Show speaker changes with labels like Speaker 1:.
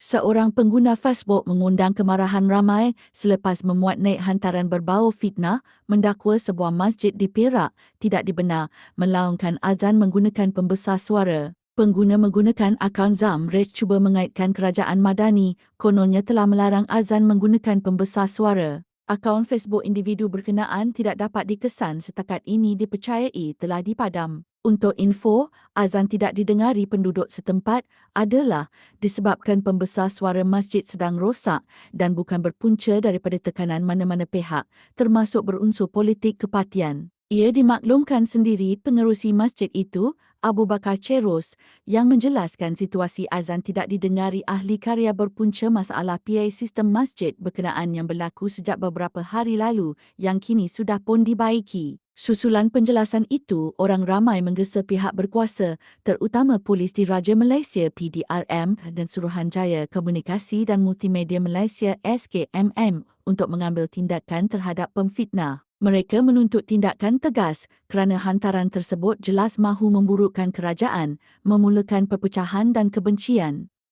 Speaker 1: Seorang pengguna Facebook mengundang kemarahan ramai selepas memuat naik hantaran berbau fitnah mendakwa sebuah masjid di Perak tidak dibenar melaungkan azan menggunakan pembesar suara. Pengguna menggunakan akaun Zamred cuba mengaitkan kerajaan Madani kononnya telah melarang azan menggunakan pembesar suara. Akaun Facebook individu berkenaan tidak dapat dikesan setakat ini dipercayai telah dipadam. Untuk info, azan tidak didengari penduduk setempat adalah disebabkan pembesar suara masjid sedang rosak dan bukan berpunca daripada tekanan mana-mana pihak, termasuk berunsur politik kepatian. Ia dimaklumkan sendiri pengerusi masjid itu, Abu Bakar Ceros, yang menjelaskan situasi azan tidak didengari ahli karya berpunca masalah PA sistem masjid berkenaan yang berlaku sejak beberapa hari lalu yang kini sudah pun dibaiki. Susulan penjelasan itu, orang ramai menggesa pihak berkuasa, terutama polis di Raja Malaysia PDRM dan Suruhanjaya Komunikasi dan Multimedia Malaysia SKMM untuk mengambil tindakan terhadap pemfitnah. Mereka menuntut tindakan tegas kerana hantaran tersebut jelas mahu memburukkan kerajaan, memulakan perpecahan dan kebencian.